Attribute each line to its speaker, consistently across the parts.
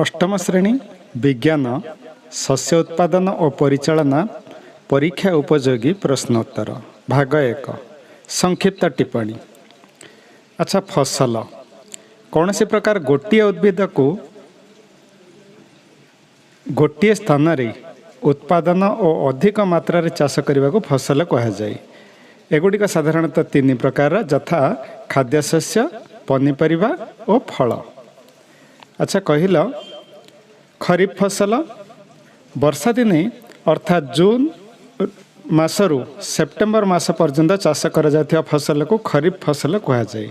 Speaker 1: ଅଷ୍ଟମ ଶ୍ରେଣୀ ବିଜ୍ଞାନ ଶସ୍ୟ ଉତ୍ପାଦନ ଓ ପରିଚାଳନା ପରୀକ୍ଷା ଉପଯୋଗୀ ପ୍ରଶ୍ନୋତ୍ତର ଭାଗ ଏକ ସଂକ୍ଷିପ୍ତ ଟିପ୍ପଣୀ। ଆଚ୍ଛା ଫସଲ। କୌଣସି ପ୍ରକାର ଗୋଟିଏ ଉଦ୍ଭିଦକୁ ଗୋଟିଏ ସ୍ଥାନରେ ଉତ୍ପାଦନ ଓ ଅଧିକ ମାତ୍ରାରେ ଚାଷ କରିବାକୁ ଫସଲ କୁହାଯାଏ। ଏଗୁଡ଼ିକ ସାଧାରଣତଃ ତିନି ପ୍ରକାରର ଯଥା ଖାଦ୍ୟଶସ୍ୟ ପନିପରିବା ଓ ଫଳ। ଆଚ୍ଛା କହିଲ ଖରିଫ ଫସଲ ବର୍ଷା ଦିନେ ଅର୍ଥାତ୍ ଜୁନ୍ ମାସରୁ ସେପ୍ଟେମ୍ବର ମାସ ପର୍ଯ୍ୟନ୍ତ ଚାଷ କରାଯାଉଥିବା ଫସଲକୁ ଖରିଫ ଫସଲ କୁହାଯାଏ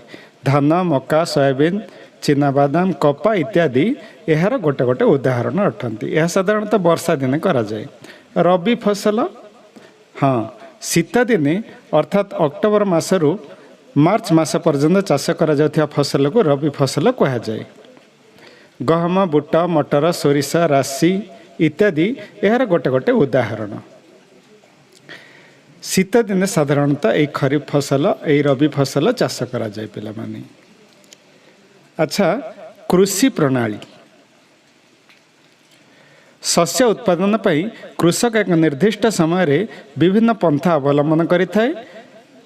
Speaker 1: ଧାନ ମକା ସୋୟାବିନ୍ ଚିନାବାଦାମ କପା ଇତ୍ୟାଦି ଏହାର ଗୋଟେ ଗୋଟେ ଉଦାହରଣ ଅଟନ୍ତି। ଏହା ସାଧାରଣତଃ ବର୍ଷା ଦିନେ କରାଯାଏ। ରବି ଫସଲ ହଁ ଶୀତ ଦିନେ ଅର୍ଥାତ୍ ଅକ୍ଟୋବର ମାସରୁ ମାର୍ଚ୍ଚ ମାସ ପର୍ଯ୍ୟନ୍ତ ଚାଷ କରାଯାଉଥିବା ଫସଲକୁ ରବି ଫସଲ କୁହାଯାଏ। ଗହମ ବୁଟ ମଟର ସୋରିଷ ରାଶି ଇତ୍ୟାଦି ଏହାର ଗୋଟେ ଗୋଟେ ଉଦାହରଣ। ଶୀତ ଦିନେ ସାଧାରଣତଃ ଏହି ଖରିଫ ଫସଲ ଏହି ରବି ଫସଲ ଚାଷ କରାଯାଏ ପିଲାମାନେ। ଆଚ୍ଛା କୃଷି ପ୍ରଣାଳୀ। ଶସ୍ୟ ଉତ୍ପାଦନ ପାଇଁ କୃଷକ ଏକ ନିର୍ଦ୍ଦିଷ୍ଟ ସମୟରେ ବିଭିନ୍ନ ପନ୍ଥା ଅବଲମ୍ବନ କରିଥାଏ।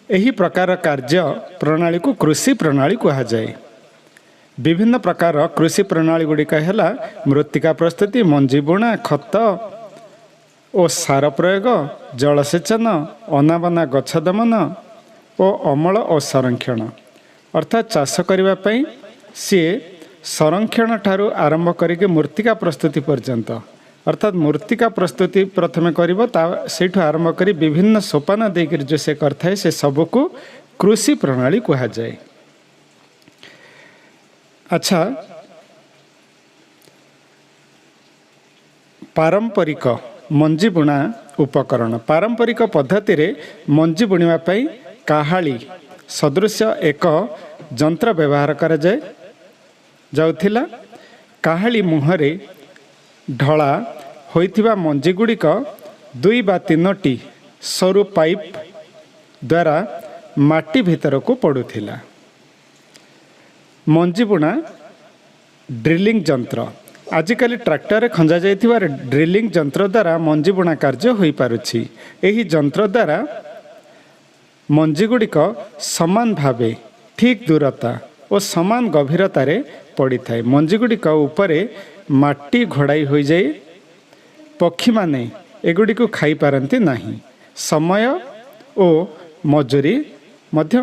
Speaker 1: ଏହି ପ୍ରକାର କାର୍ଯ୍ୟ ପ୍ରଣାଳୀକୁ କୃଷି ପ୍ରଣାଳୀ କୁହାଯାଏ। ବିଭିନ୍ନ ପ୍ରକାର କୃଷି ପ୍ରଣାଳୀ ଗୁଡ଼ିକ ହେଲା ମୃତ୍ତିକା ପ୍ରସ୍ତୁତି ମଞ୍ଜି ବୁଣା ଖତ ଓ ସାର ପ୍ରୟୋଗ ଜଳସେଚନ ଅନାବନା ଗଛ ଦମନ ଓ ଅମଳ ଓ ସଂରକ୍ଷଣ। ଅର୍ଥାତ୍ ଚାଷ କରିବା ପାଇଁ ସିଏ ସଂରକ୍ଷଣ ଠାରୁ ଆରମ୍ଭ କରିକି ମୃତ୍ତିକା ପ୍ରସ୍ତୁତି ପର୍ଯ୍ୟନ୍ତ। ଅର୍ଥାତ୍ ମୃତ୍ତିକା ପ୍ରସ୍ତୁତି ପ୍ରଥମେ କରିବ ତା ସେଇଠୁ ଆରମ୍ଭ କରି ବିଭିନ୍ନ ସୋପାନ ଦେଇକରି ଯେଉଁ ସେ କରିଥାଏ ସେ ସବୁକୁ କୃଷି ପ୍ରଣାଳୀ କୁହାଯାଏ। ଆଚ୍ଛା। ପାରମ୍ପରିକ ମଞ୍ଜି ବୁଣା ଉପକରଣ। ପାରମ୍ପରିକ ପଦ୍ଧତିରେ ମଞ୍ଜି ବୁଣିବା ପାଇଁ କାହାଳି ସଦୃଶ ଏକ ଯନ୍ତ୍ର ବ୍ୟବହାର କରାଯାଏ। ଯାଉଥିଲା କାହାଳି ମୁହଁରେ ଢଳା ହୋଇଥିବା ମଞ୍ଜି ଗୁଡ଼ିକ ଦୁଇ ବା ତିନୋଟି ସରୁ ପାଇପ୍ ଦ୍ୱାରା ମାଟି ଭିତରକୁ ପଡ଼ୁଥିଲା। ମଞ୍ଜି ବୁଣା ଡ୍ରିଲିଂ ଯନ୍ତ୍ର। ଆଜିକାଲି ଟ୍ରାକ୍ଟରରେ ଖଞ୍ଜାଯାଇଥିବା ଡ୍ରିଲିଂ ଯନ୍ତ୍ର ଦ୍ୱାରା ମଞ୍ଜି ବୁଣା କାର୍ଯ୍ୟ ହୋଇପାରୁଛି। ଏହି ଯନ୍ତ୍ର ଦ୍ୱାରା ମଞ୍ଜି ଗୁଡ଼ିକ ସମାନ ଭାବେ ଠିକ୍ ଦୂରତା ଓ ସମାନ ଗଭୀରତାରେ ପଡ଼ିଥାଏ। ମଞ୍ଜି ଗୁଡ଼ିକ ଉପରେ ମାଟି ଘୋଡ଼ାଇ ହୋଇଯାଏ। ପକ୍ଷୀମାନେ ଏଗୁଡ଼ିକୁ ଖାଇପାରନ୍ତି ନାହିଁ। ସମୟ ଓ ମଜୁରୀ ମଧ୍ୟ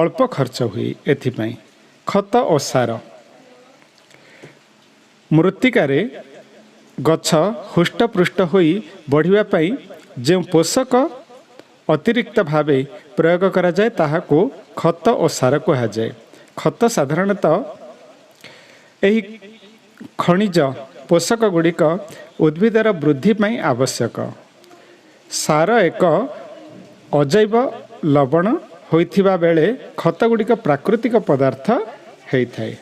Speaker 1: ଅଳ୍ପ ଖର୍ଚ୍ଚ ହୁଏ। ଏଥିପାଇଁ ଖତ ଓ ସାର। ମୃତ୍ତିକାରେ ଗଛ ହୃଷ୍ଟପୃଷ୍ଟ ହୋଇ ବଢ଼ିବା ପାଇଁ ଯେଉଁ ପୋଷକ ଅତିରିକ୍ତ ଭାବେ ପ୍ରୟୋଗ କରାଯାଏ ତାହାକୁ ଖତ ଓ ସାର କୁହାଯାଏ। ଖତ ସାଧାରଣତଃ ଏହି ଖଣିଜ ପୋଷକ ଗୁଡ଼ିକ ଉଦ୍ଭିଦର ବୃଦ୍ଧି ପାଇଁ ଆବଶ୍ୟକ। ସାର ଏକ ଅଜୈବ ଲବଣ ହୋଇଥିବା ବେଳେ ଖତ ଗୁଡ଼ିକ ପ୍ରାକୃତିକ ପଦାର୍ଥ ହେଇଥାଏ।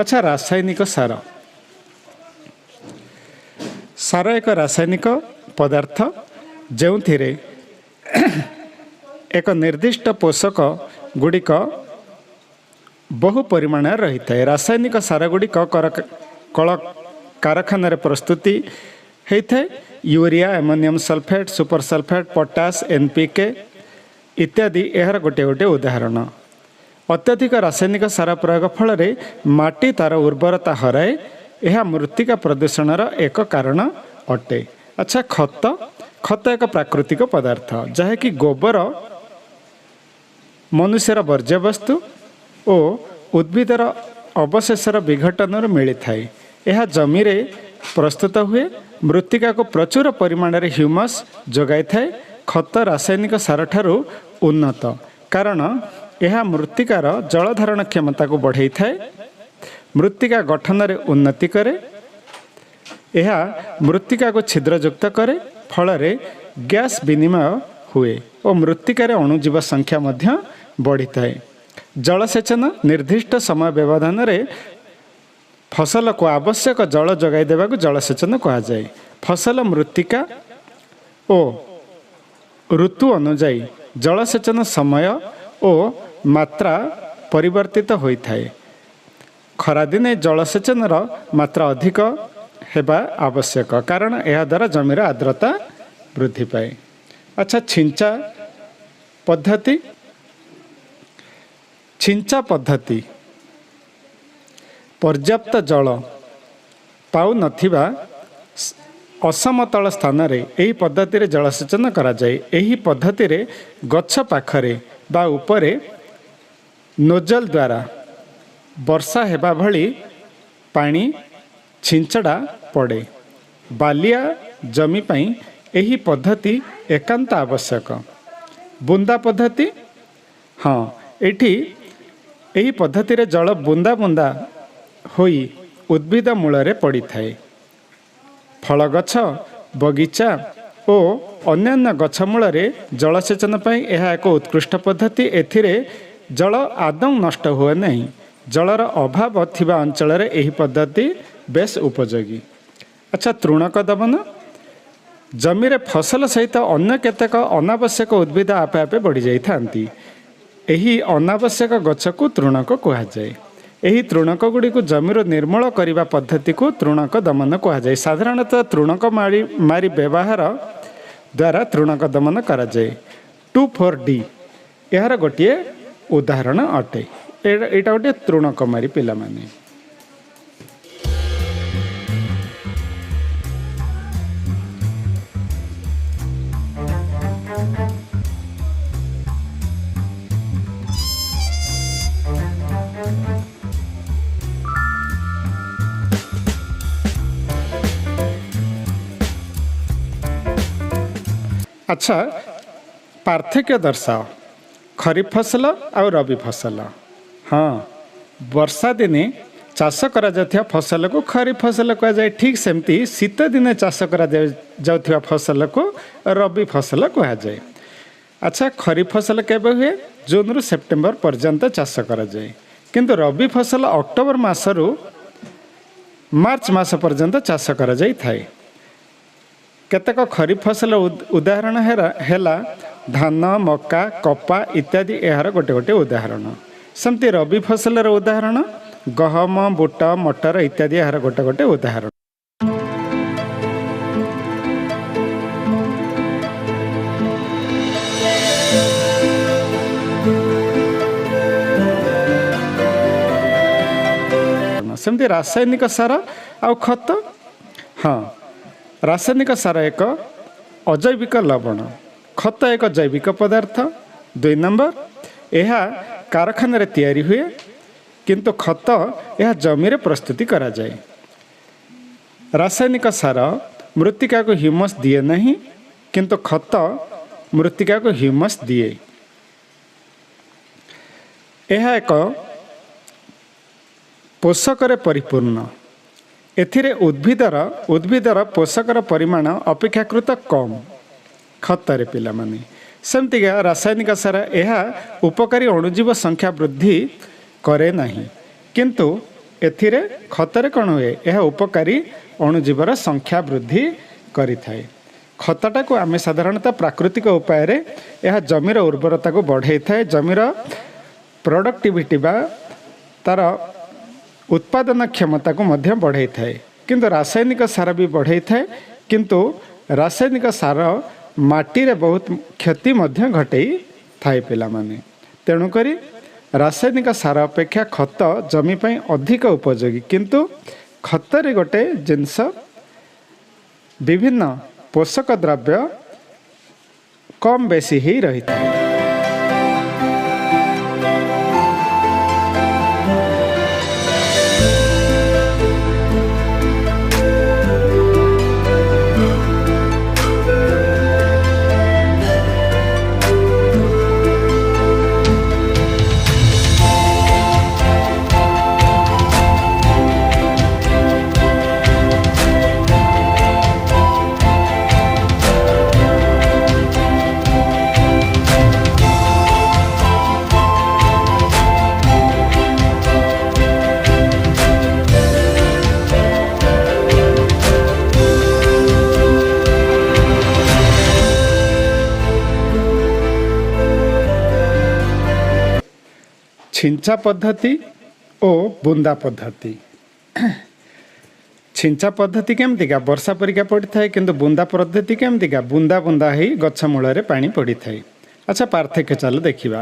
Speaker 1: ଆଚ୍ଛା ରାସାୟନିକ ସାର। ସାର ଏକ ରାସାୟନିକ ପଦାର୍ଥ ଯେଉଁଥିରେ ଏକ ନିର୍ଦ୍ଦିଷ୍ଟ ପୋଷକ ଗୁଡ଼ିକ ବହୁ ପରିମାଣରେ ରହିଥାଏ। ରାସାୟନିକ ସାର ଗୁଡ଼ିକ କଳ କାରଖାନାରେ ପ୍ରସ୍ତୁତି ହୋଇଥାଏ। Urea ammonium sulphate super sulphate potash N P K ଇତ୍ୟାଦି ଏହାର ଗୋଟିଏ ଗୋଟିଏ ଉଦାହରଣ। ଅତ୍ୟଧିକ ରାସାୟନିକ ସାର ପ୍ରୟୋଗ ଫଳରେ ମାଟି ତା'ର ଉର୍ବରତା ହରାଏ ଏହା ମୃତ୍ତିକା ପ୍ରଦୂଷଣର ଏକ କାରଣ ଅଟେ। ଆଚ୍ଛା ଖତ ଖତ ଏକ ପ୍ରାକୃତିକ ପଦାର୍ଥ ଯାହାକି ଗୋବର ମନୁଷ୍ୟର ବର୍ଜ୍ୟବସ୍ତୁ ଓ ଉଦ୍ଭିଦର ଅବଶେଷର ବିଘଟନରୁ ମିଳିଥାଏ। ଏହା ଜମିରେ ପ୍ରସ୍ତୁତ ହୁଏ ମୃତ୍ତିକାକୁ ପ୍ରଚୁର ପରିମାଣରେ ହ୍ୟୁମସ୍ ଯୋଗାଇଥାଏ ଖତ ରାସାୟନିକ ସାର ଠାରୁ ଉନ୍ନତ। କାରଣ ଏହା ମୃତ୍ତିକାର ଜଳଧାରଣ କ୍ଷମତାକୁ ବଢ଼େଇଥାଏ ମୃତ୍ତିକା ଗଠନରେ ଉନ୍ନତି କରେ ଏହା ମୃତ୍ତିକାକୁ ଛିଦ୍ରଯୁକ୍ତ କରେ ଫଳରେ ଗ୍ୟାସ୍ ବିନିମୟ ହୁଏ ଓ ମୃତ୍ତିକାରେ ଅଣୁଜୀବ ସଂଖ୍ୟା ମଧ୍ୟ ବଢ଼ିଥାଏ। ଜଳସେଚନ ନିର୍ଦ୍ଦିଷ୍ଟ ସମୟ ବ୍ୟବଧାନରେ ଫସଲକୁ ଆବଶ୍ୟକ ଜଳ ଯୋଗାଇ ଦେବାକୁ ଜଳସେଚନ କୁହାଯାଏ। ଫସଲ ମୃତ୍ତିକା ଓ ଋତୁ ଅନୁଯାୟୀ ଜଳସେଚନ ସମୟ ଓ ମାତ୍ରା ପରିବର୍ତ୍ତିତ ହୋଇଥାଏ। ଖରାଦିନେ ଜଳସେଚନର ମାତ୍ରା ଅଧିକ ହେବା ଆବଶ୍ୟକ। କାରଣ ଏହାଦ୍ୱାରା ଜମିର ଆର୍ଦ୍ରତା ବୃଦ୍ଧି ପାଏ। ଆଚ୍ଛା ଛିଞ୍ଚା ପଦ୍ଧତି। ଛିଞ୍ଚା ପଦ୍ଧତି। ପର୍ଯ୍ୟାପ୍ତ ଜଳ ପାଉନଥିବା ଅସମତଳ ସ୍ଥାନରେ ଏହି ପଦ୍ଧତିରେ ଜଳସେଚନ କରାଯାଏ। ଏହି ପଦ୍ଧତିରେ ଗଛ ପାଖରେ ବା ଉପରେ ନୋଜଲ ଦ୍ୱାରା ବର୍ଷା ହେବା ଭଳି ପାଣି ଛିଞ୍ଚଡ଼ା ପଡ଼େ। ବାଲିଆ ଜମି ପାଇଁ ଏହି ପଦ୍ଧତି ଏକାନ୍ତ ଆବଶ୍ୟକ। ବୁନ୍ଦା ପଦ୍ଧତି? ହଁ ଏଠି ଏହି ପଦ୍ଧତିରେ ଜଳ ବୁନ୍ଦା ବୁନ୍ଦା ହୋଇ ଉଦ୍ଭିଦ ମୂଳରେ ପଡ଼ିଥାଏ। ଫଳ ଗଛ ବଗିଚା ଓ ଅନ୍ୟାନ୍ୟ ଗଛ ମୂଳରେ ଜଳସେଚନ ପାଇଁ ଏହା ଏକ ଉତ୍କୃଷ୍ଟ ପଦ୍ଧତି। ଏଥିରେ ଜଳ ଆଦୌ ନଷ୍ଟ ହୁଏ ନାହିଁ। ଜଳର ଅଭାବ ଥିବା ଅଞ୍ଚଳରେ ଏହି ପଦ୍ଧତି ବେଶ ଉପଯୋଗୀ। ଆଚ୍ଛା ତୃଣକ ଦମନ? ଜମିରେ ଫସଲ ସହିତ ଅନ୍ୟ କେତେକ ଅନାବଶ୍ୟକ ଉଦ୍ଭିଦ ଆପେ ଆପେ ବଢ଼ିଯାଇଥାନ୍ତି। ଏହି ଅନାବଶ୍ୟକ ଗଛକୁ ତୃଣକ କୁହାଯାଏ। ଏହି ତୃଣକ ଗୁଡ଼ିକୁ ଜମିରୁ ନିର୍ମୂଳ କରିବା ପଦ୍ଧତିକୁ ତୃଣକ ଦମନ କୁହାଯାଏ। ସାଧାରଣତଃ ତୃଣକ ମାରି ମାରି ବ୍ୟବହାର ଦ୍ୱାରା ତୃଣକ ଦମନ କରାଯାଏ। Two four D. ଏହାର ଗୋଟିଏ ଉଦାହରଣ ଅଟେ। ଏଇଟା ଗୋଟିଏ ତୃଣକ ମାରି ପିଲାମାନେ। ଆଚ୍ଛା ପାର୍ଥକ୍ୟ ଦର୍ଶାଅ ଖରିଫ ଫସଲ ଆଉ ରବି ଫସଲ ହଁ ବର୍ଷା ଦିନେ ଚାଷ କରାଯାଉଥିବା ଫସଲକୁ ଖରିଫ ଫସଲ କୁହାଯାଏ। ଠିକ୍ ସେମିତି ଶୀତ ଦିନେ ଚାଷ କରାଯାଉଥିବା ଫସଲକୁ ରବି ଫସଲ କୁହାଯାଏ। ଆଚ୍ଛା ଖରିଫ ଫସଲ କେବେ ହୁଏ? ଜୁନରୁ ସେପ୍ଟେମ୍ବର ପର୍ଯ୍ୟନ୍ତ ଚାଷ କରାଯାଏ। କିନ୍ତୁ ରବି ଫସଲ ଅକ୍ଟୋବର ମାସରୁ ମାର୍ଚ୍ଚ ମାସ ପର୍ଯ୍ୟନ୍ତ ଚାଷ କରାଯାଇଥାଏ। କେତେକ ଖରିଫ ଫସଲ ଉଦ- ଉଦାହରଣ ହେଲା ଧାନ ମକା କପା ଇତ୍ୟାଦି ଏହାର ଗୋଟେ ଗୋଟେ ଉଦାହରଣ। ସେମିତି ରବି ଫସଲର ଉଦାହରଣ ଗହମ ବୁଟ ମଟର ଇତ୍ୟାଦି ଏହାର ଗୋଟେ ଗୋଟେ ଉଦାହରଣ। ସେମିତି ରାସାୟନିକ ସାର ଆଉ ଖତ? ହଁ। ରାସାୟନିକ ସାର ଏକ ଅଜୈବିକ ଲବଣ। ଖତ ଏକ ଜୈବିକ ପଦାର୍ଥ। ଦୁଇ ନମ୍ବର ଏହା କାରଖାନାରେ ତିଆରି ହୁଏ କିନ୍ତୁ ଖତ ଏହା ଜମିରେ ପ୍ରସ୍ତୁତି କରାଯାଏ। ରାସାୟନିକ ସାର ମୃତ୍ତିକାକୁ ହ୍ୟୁମସ୍ ଦିଏ ନାହିଁ କିନ୍ତୁ ଖତ ମୃତ୍ତିକାକୁ ହ୍ୟୁମସ୍ ଦିଏ। ଏହା ଏକ ପୋଷକରେ ପରିପୂର୍ଣ୍ଣ। ଏଥିରେ ଉଦ୍ଭିଦର ଉଦ୍ଭିଦର ପୋଷକର ପରିମାଣ ଅପେକ୍ଷାକୃତ କମ୍ ଖତରେ ପିଲାମାନେ। ସେମିତିକା ରାସାୟନିକ ସାର ଏହା ଉପକାରୀ ଅଣୁଜୀବ ସଂଖ୍ୟା ବୃଦ୍ଧି କରେ ନାହିଁ। କିନ୍ତୁ ଏଥିରେ ଖତରେ କ'ଣ ହୁଏ? ଏହା ଉପକାରୀ ଅଣୁଜୀବର ସଂଖ୍ୟା ବୃଦ୍ଧି କରିଥାଏ। ଖତଟାକୁ ଆମେ ସାଧାରଣତଃ ପ୍ରାକୃତିକ ଉପାୟରେ ଏହା ଜମିର ଉର୍ବରତାକୁ ବଢ଼େଇଥାଏ। ଜମିର ପ୍ରଡ଼କ୍ଟିଭିଟି ବା ତା'ର ଉତ୍ପାଦନ କ୍ଷମତାକୁ ମଧ୍ୟ ବଢ଼େଇଥାଏ କିନ୍ତୁ ରାସାୟନିକ ସାର ବି ବଢ଼େଇଥାଏ କିନ୍ତୁ ରାସାୟନିକ ସାର ମାଟିରେ ବହୁତ କ୍ଷତି ମଧ୍ୟ ଘଟେଇ ଥାଏ ପିଲାମାନେ ତେଣୁକରି ରାସାୟନିକ ସାର ଅପେକ୍ଷା ଖତ ଜମି ପାଇଁ ଅଧିକ ଉପଯୋଗୀ କିନ୍ତୁ ଖତରେ ଗୋଟେ ଜିନିଷ ବିଭିନ୍ନ ପୋଷକ ଦ୍ରବ୍ୟ କମ୍ ବେଶୀ ହେଇ ରହିଥାଏ ଛିଞ୍ଚା ପଦ୍ଧତି ଓ ବୁନ୍ଦା ପଦ୍ଧତି ଛିଞ୍ଚା ପଦ୍ଧତି କେମିତିକା ବର୍ଷା ପରିକା ପଡ଼ିଥାଏ କିନ୍ତୁ ବୁନ୍ଦା ପଦ୍ଧତି କେମିତିକା? ବୁନ୍ଦା ବୁନ୍ଦା ହେଇ ଗଛ ମୂଳରେ ପାଣି ପଡ଼ିଥାଏ। ଆଚ୍ଛା ପାର୍ଥକ୍ୟ ଚାଲ ଦେଖିବା।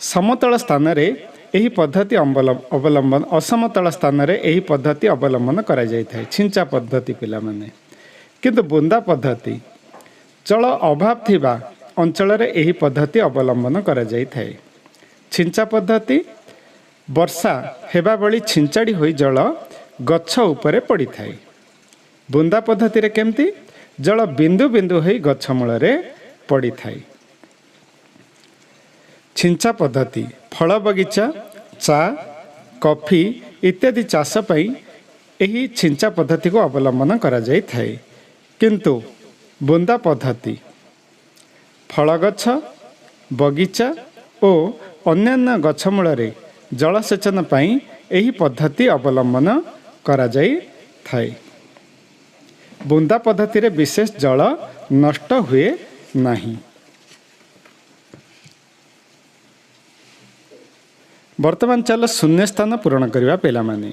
Speaker 1: ସମତଳ ସ୍ଥାନରେ ଏହି ପଦ୍ଧତି ଅବଲ- ଅବଲମ୍ବନ ଅସମତଳ ସ୍ଥାନରେ ଏହି ପଦ୍ଧତି ଅବଲମ୍ବନ କରାଯାଇଥାଏ ଛିଞ୍ଚା ପଦ୍ଧତି ପିଲାମାନେ। କିନ୍ତୁ ବୁନ୍ଦା ପଦ୍ଧତି ଜଳ ଅଭାବ ଥିବା ଅଞ୍ଚଳରେ ଏହି ପଦ୍ଧତି ଅବଲମ୍ବନ କରାଯାଇଥାଏ। ଛିଞ୍ଚା ପଦ୍ଧତି ବର୍ଷା ହେବା ଭଳି ଛିଞ୍ଚାଡ଼ି ହୋଇ ଜଳ ଗଛ ଉପରେ ପଡ଼ିଥାଏ। ବୁନ୍ଦା ପଦ୍ଧତିରେ କେମିତି? ଜଳ ବିନ୍ଦୁ ବିନ୍ଦୁ ହୋଇ ଗଛ ମୂଳରେ ପଡ଼ିଥାଏ। ଛିଞ୍ଚା ପଦ୍ଧତି ଫଳ ବଗିଚା ଚା କଫି ଇତ୍ୟାଦି ଚାଷ ପାଇଁ ଏହି ଛିଞ୍ଚା ପଦ୍ଧତିକୁ ଅବଲମ୍ବନ କରାଯାଇଥାଏ। କିନ୍ତୁ ବୁନ୍ଦା ପଦ୍ଧତି ଫଳ ଗଛ ବଗିଚା ଓ ଅନ୍ୟାନ୍ୟ ଗଛ ମୂଳରେ ଜଳସେଚନ ପାଇଁ ଏହି ପଦ୍ଧତି ଅବଲମ୍ବନ କରାଯାଇଥାଏ। ବୁନ୍ଦା ପଦ୍ଧତିରେ ବିଶେଷ ଜଳ ନଷ୍ଟ ହୁଏ ନାହିଁ। ବର୍ତ୍ତମାନ ଚାଲ ଶୂନ୍ୟ ସ୍ଥାନ ପୂରଣ କରିବା ପିଲାମାନେ।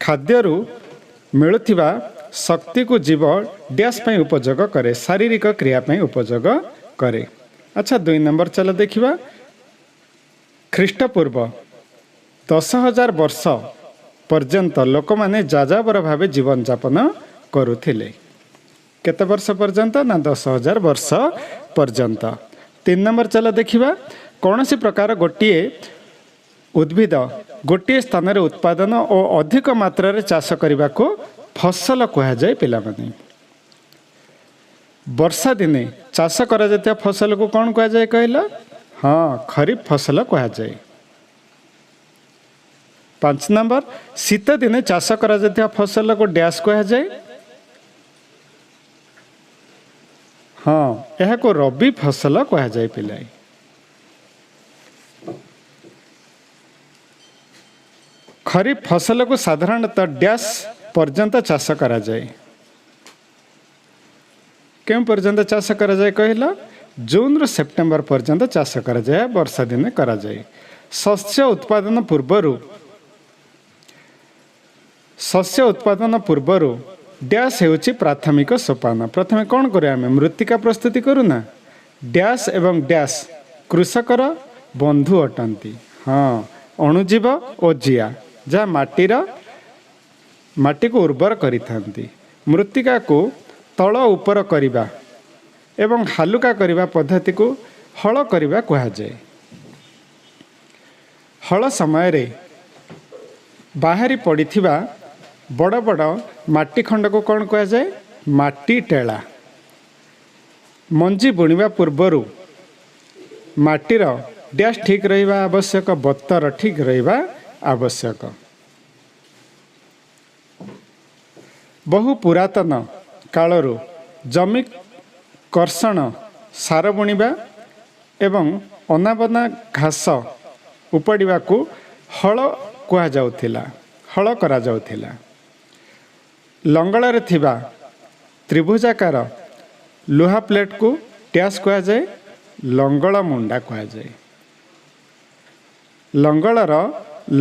Speaker 1: ଖାଦ୍ୟରୁ ମିଳୁଥିବା ଶକ୍ତିକୁ ଜୀବ ଡ୍ୟାସ୍ ପାଇଁ ଉପଯୋଗ କରେ ଶାରୀରିକ କ୍ରିୟା ପାଇଁ ଉପଯୋଗ କରେ। ଆଚ୍ଛା ଦୁଇ ନମ୍ବର ଚାଲ ଦେଖିବା। ଖ୍ରୀଷ୍ଟପୂର୍ବ ଦଶ ହଜାର ବର୍ଷ ପର୍ଯ୍ୟନ୍ତ ଲୋକମାନେ ଯାଯାବର ଭାବେ ଜୀବନଯାପନ କରୁଥିଲେ। କେତେ ବର୍ଷ ପର୍ଯ୍ୟନ୍ତ ନା ଦଶ ହଜାର ବର୍ଷ ପର୍ଯ୍ୟନ୍ତ? ତିନି ନମ୍ବର ଚାଲ ଦେଖିବା। କୌଣସି ପ୍ରକାର ଗୋଟିଏ ଉଦ୍ଭିଦ ଗୋଟିଏ ସ୍ଥାନରେ ଉତ୍ପାଦନ ଓ ଅଧିକ ମାତ୍ରାରେ ଚାଷ କରିବାକୁ ଫସଲ କୁହାଯାଏ ପିଲାମାନେ। ବର୍ଷା ଦିନେ ଚାଷ କରାଯାଇଥିବା ଫସଲକୁ କ'ଣ କୁହାଯାଏ କହିଲ? ହଁ ଖରିଫ ଫସଲ କୁହାଯାଏ ପାଞ୍ଚ ନମ୍ବର ଶୀତ ଦିନେ ଚାଷ କରାଯାଇଥିବା ଫସଲକୁ ଡ୍ୟାସ୍ କୁହାଯାଏ ହଁ ଏହାକୁ ରବି ଫସଲ କୁହାଯାଏ ପିଲାଏ ଖରିଫ ଫସଲକୁ ସାଧାରଣତଃ ଡ୍ୟାସ୍ ପର୍ଯ୍ୟନ୍ତ ଚାଷ କରାଯାଏ କେଉଁ ପର୍ଯ୍ୟନ୍ତ ଚାଷ କରାଯାଏ କହିଲ ଜୁନରୁ ସେପ୍ଟେମ୍ବର ପର୍ଯ୍ୟନ୍ତ ଚାଷ କରାଯାଏ ବର୍ଷା ଦିନେ କରାଯାଏ। ଶସ୍ୟ ଉତ୍ପାଦନ ପୂର୍ବରୁ ଶସ୍ୟ ଉତ୍ପାଦନ ପୂର୍ବରୁ ଡ୍ୟାସ୍ ହେଉଛି ପ୍ରାଥମିକ ସୋପାନ। ପ୍ରଥମେ କ'ଣ କରୁ ଆମେ? ମୃତ୍ତିକା ପ୍ରସ୍ତୁତି କରୁନା? ଡ୍ୟାସ୍ ଏବଂ ଡ୍ୟାସ୍ କୃଷକର ବନ୍ଧୁ ଅଟନ୍ତି। ହଁ ଅଣୁଜୀବ ଓ ଜିଆ ଯାହା ମାଟିର ମାଟିକୁ ଉର୍ବର କରିଥାନ୍ତି। ମୃତ୍ତିକାକୁ ତଳ ଉପର କରିବା ଏବଂ ହାଲୁକା କରିବା ପଦ୍ଧତିକୁ ହଳ କରିବା କୁହାଯାଏ। ହଳ ସମୟରେ ବାହାରି ପଡ଼ିଥିବା ବଡ଼ ବଡ଼ ମାଟି ଖଣ୍ଡକୁ କ'ଣ କୁହାଯାଏ? ମାଟି ଟେଳା। ମଞ୍ଜି ବୁଣିବା ପୂର୍ବରୁ ମାଟିର ଡ୍ୟାସ୍ ଠିକ୍ ରହିବା ଆବଶ୍ୟକ ବତର ଠିକ୍ ରହିବା ଆବଶ୍ୟକ। ବହୁ ପୁରାତନ କାଳରୁ ଜମି କର୍ଷଣ ସାର ବୁଣିବା ଏବଂ ଅନାବନା ଘାସ ଉପାଡ଼ିବାକୁ ହଳ କୁହାଯାଉଥିଲା ହଳ କରାଯାଉଥିଲା। ଲଙ୍ଗଳରେ ଥିବା ତ୍ରିଭୁଜାକାର ଲୁହା ପ୍ଲେଟ୍କୁ ଡ୍ୟାସ୍ କୁହାଯାଏ ଲଙ୍ଗଳ ମୁଣ୍ଡା କୁହାଯାଏ। ଲଙ୍ଗଳର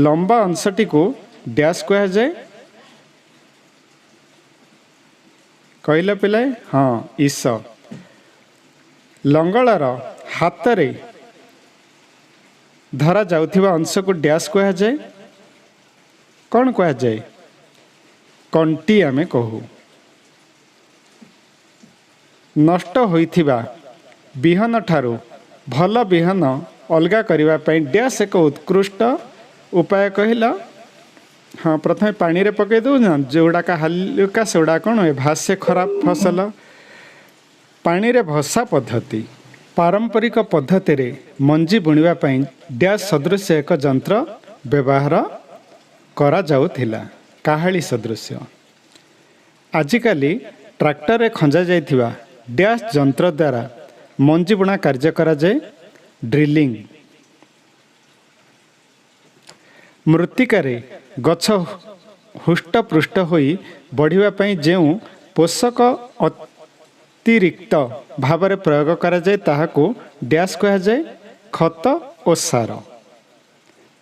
Speaker 1: ଲମ୍ବା ଅଂଶଟିକୁ ଡ୍ୟାସ୍ କୁହାଯାଏ। କହିଲ ପିଲାଏ? ହଁ ଈଶ। ଲଙ୍ଗଳର ହାତରେ ଧରାଯାଉଥିବା ଅଂଶକୁ ଡ୍ୟାସ୍ କୁହାଯାଏ। କ'ଣ କୁହାଯାଏ? କଣ୍ଟି ଆମେ କହୁ। ନଷ୍ଟ ହୋଇଥିବା ବିହନ ଠାରୁ ଭଲ ବିହନ ଅଲଗା କରିବା ପାଇଁ ଡ୍ୟାସ୍ ଏକ ଉତ୍କୃଷ୍ଟ ଉପାୟ କହିଲ? ହଁ ପ୍ରଥମେ ପାଣିରେ ପକାଇ ଦେଉଛ ଯେଉଁଗୁଡ଼ାକ ହାଲୁକା ସେଗୁଡ଼ାକ କ'ଣ ହୁଏ? ଭାସେ ଖରାପ ଫସଲ। ପାଣିରେ ଭସା ପଦ୍ଧତି। ପାରମ୍ପରିକ ପଦ୍ଧତିରେ ମଞ୍ଜି ବୁଣିବା ପାଇଁ ଡ୍ୟାସ୍ ସଦୃଶ ଏକ ଯନ୍ତ୍ର ବ୍ୟବହାର କରାଯାଉଥିଲା। କାହାଳି ସଦୃଶ। ଆଜିକାଲି ଟ୍ରାକ୍ଟରରେ ଖଞ୍ଜାଯାଇଥିବା ଡ୍ୟାସ୍ ଯନ୍ତ୍ର ଦ୍ୱାରା ମଞ୍ଜି ବୁଣା କାର୍ଯ୍ୟ କରାଯାଏ। ଡ୍ରିଲିଂ। ମୃତ୍ତିକାରେ ଗଛ ହୃଷ୍ଟପୃଷ୍ଟ ହୋଇ ବଢ଼ିବା ପାଇଁ ଯେଉଁ ପୋଷକ ଅତିରିକ୍ତ ଭାବରେ ପ୍ରୟୋଗ କରାଯାଏ ତାହାକୁ ଡ୍ୟାସ୍ କୁହାଯାଏ ଖତ ଓ ସାର।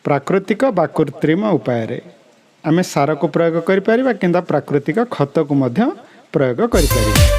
Speaker 1: ପ୍ରାକୃତିକ ବା କୃତ୍ରିମ ଉପାୟରେ ଆମେ ସାରକୁ ପ୍ରୟୋଗ କରିପାରିବା କିମ୍ବା ପ୍ରାକୃତିକ ଖତକୁ ମଧ୍ୟ ପ୍ରୟୋଗ କରିପାରିବା।